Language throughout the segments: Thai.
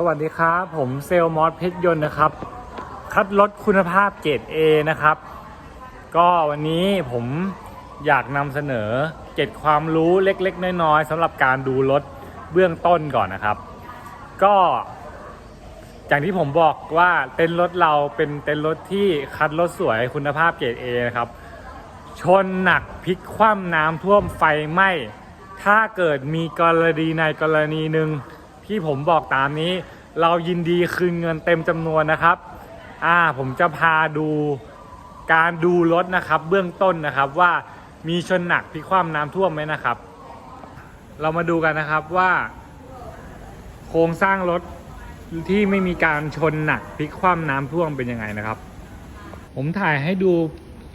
สวัสดีครับ ผมเซลมอสเพชรยนต์นะครับ คัดรถคุณภาพเกรด A นะครับ ก็วันนี้ผมอยากนำเสนอเกร็ดความรู้เล็กๆ น้อยๆสำหรับการดูรถเบื้องต้นก่อนนะครับ ก็อย่างที่ผมบอกว่าเต็นท์รถเราเป็นเต็นท์รถที่คัดรถสวยคุณภาพเกรด A นะครับ ชนหนักพลิกคว่ำน้ำท่วมไฟไหม้ถ้าเกิดมีกรณีในกรณีหนึ่ง ที่ผมบอกตามนี้ เรายินดีคืนเงินเต็มจำนวนนะครับ อ่าผมจะพาดูการดูรถนะครับ เบื้องต้นนะครับว่ามีชนหนักพลิกคว่ำน้ำท่วมไหมนะครับ เรามาดูกันนะครับว่า โครงสร้างรถที่ไม่มีการชนหนักพลิกคว่ำน้ำท่วมเป็นยังไงนะครับ ผมถ่ายให้ดู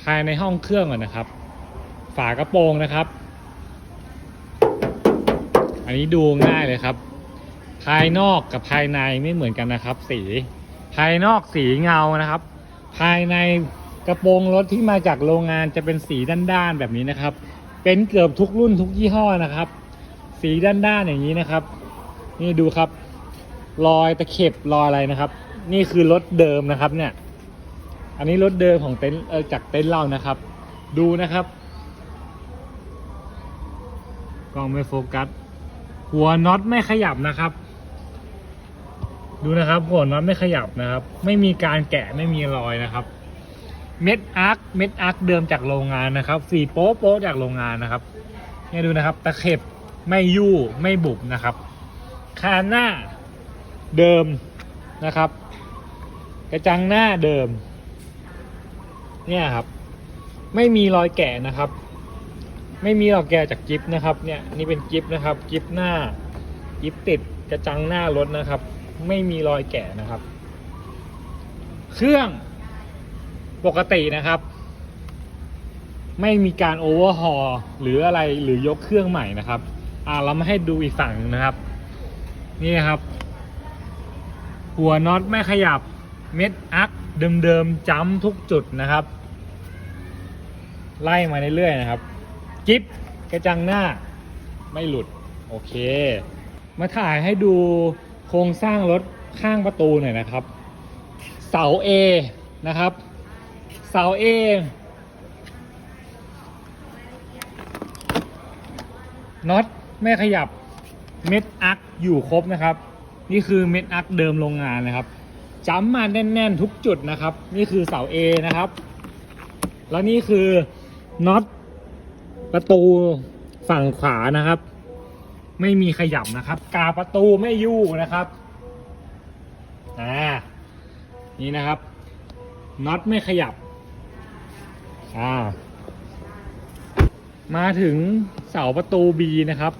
ภายในห้องเครื่องก่อนนะครับ ฝากระโปรงนะครับ อันนี้ดูง่ายเลยครับ ภายนอกกับภายในไม่เหมือนกันนะครับ สี ภายนอกสีเงานะครับ ภายในกระโปรงรถที่มาจากโรงงานจะเป็นสีด้านๆแบบนี้นะครับ เป็นเกือบทุกรุ่นทุกยี่ห้อนะครับ สีด้านๆอย่างนี้นะครับ นี่ดูครับ รอยตะเข็บรอยอะไรนะครับ นี่คือรถเดิมนะครับเนี่ย อันนี้รถเดิมของเต็นท์เออจากเต็นท์เรานะครับ ดูนะครับกล้องไม่โฟกัส หัวน็อตไม่ขยับนะครับ ดูนะครับหัวน็อตไม่ขยับนะครับ ไม่มีการแกะไม่มีรอยนะครับเม็ดอาร์คเม็ดอาร์คเดิมจากโรงงานนะครับสีโป๊ะโป๊ะจากโรงงานนะครับเนี่ยดูนะครับตะเข็บไม่ยู่ไม่บุบนะครับคานหน้าเดิมนะครับ กระจังหน้าเดิม เนี่ยครับ ไม่มีรอยแกะนะครับ ไม่มีรอยแกะจากกิฟนะครับ เนี่ยนี่เป็นกิฟนะครับกิฟหน้ากิฟติดกระจังหน้ารถนะครับ ไม่มีรอยแกะนะครับ เครื่องปกตินะครับ ไม่มีการโอเวอร์ฮอลหรืออะไรหรือยกเครื่องใหม่นะครับ อ่าเรามาให้ดูอีกฝั่งนะครับ นี่ครับ หัวน็อตไม่ขยับเม็ดอักเดิมๆจ้ำทุกจุดนะครับ ไล่มาเรื่อยๆนะครับ กิฟกระจังหน้าไม่หลุด โอเค มาถ่ายให้ดู ครงสร้างรถข้างประตูหน่อยนะครับ เสา A นะครับ เสา A น็อตไม่ขยับเม็ดอักอยู่ครบนะครับ นี่คือเม็ดอักเดิมโรงงานนะครับจ้ำมาแน่นๆทุกจุดนะครับ นี่คือเสา A นะครับ แล้วนี่คือน็อตประตูฝั่งขวานะครับ ไม่มีขยับนะครับ กาประตูไม่ยู่นะครับอ่านี่นะครับน็อตไม่ขยับอ่ามาถึงเสาประตู B นะครับ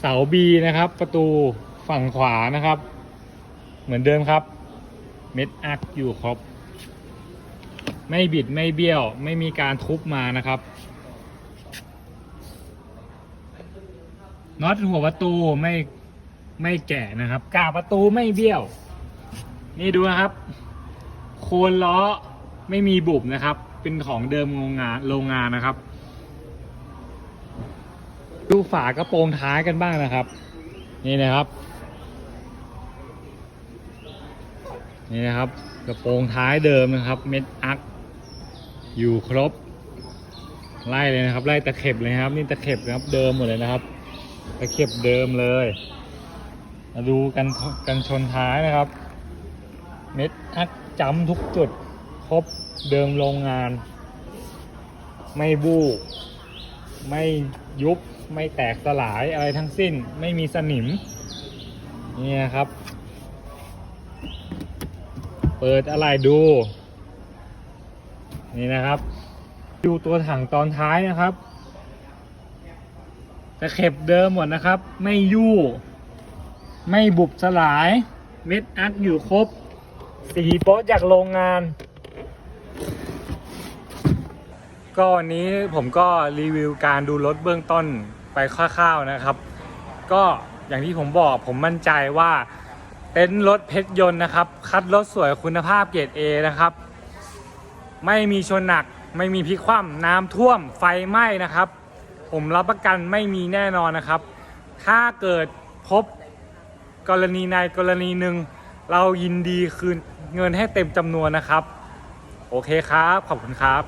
เสา B นะครับ ประตูฝั่งขวานะครับ เหมือนเดิมครับ เม็ดอักอยู่ครบ ไม่บิดไม่เบี้ยว ไม่มีการทุบมานะครับ น็อตหัวประตูไม่ไม่แกะนะครับ กาประตูไม่เบี้ยว นี่ดูนะครับ โคนล้อไม่มีบุบนะครับ เป็นของเดิมโรงงานโรงงานนะครับ ดูฝากระโปรงท้ายกันบ้างนะครับ นี่นะครับ นี่นะครับกระโปรงท้ายเดิมนะครับ เม็ดอักอยู่ครบ ไล่เลยนะครับ ไล่ตะเข็บเลยครับ นี่ตะเข็บนะครับ เดิมหมดเลยนะครับ ตะเข็บเดิมเลย มาดูกันกันชนท้ายนะครับ เม็ดอักจำทุกจุด ครบเดิมโรงงาน ไม่บูบไม่ยุบไม่แตกสลายอะไรทั้งสิ้นไม่มีสนิมนี่นะครับ เปิดอะไรดู นี่นะครับ ดูตัวถังตอนท้ายนะครับ ตะเข็บเดิมหมดนะครับ ไม่ยู่ ไม่บุบสลาย เม็ดอัดอยู่ครบ สีโป๊ะจากโรงงาน ก็วันนี้ผมก็รีวิวการดูรถเบื้องต้นไปคร่าวๆนะครับ ก็อย่างที่ผมบอกผมมั่นใจว่าเต็นท์รถเพชรยนต์นะครับ คัดรถสวยคุณภาพเกรด A นะครับ ไม่มีชนหนัก ไม่มีพลิกคว่ำน้ำท่วมไฟไหม้นะครับ ผมรับประกันไม่มีแน่นอนนะครับ ถ้าเกิดพบกรณีในกรณีหนึ่งเรายินดีคืนเงินให้เต็มจำนวนนะครับ โอเคครับ ขอบคุณครับ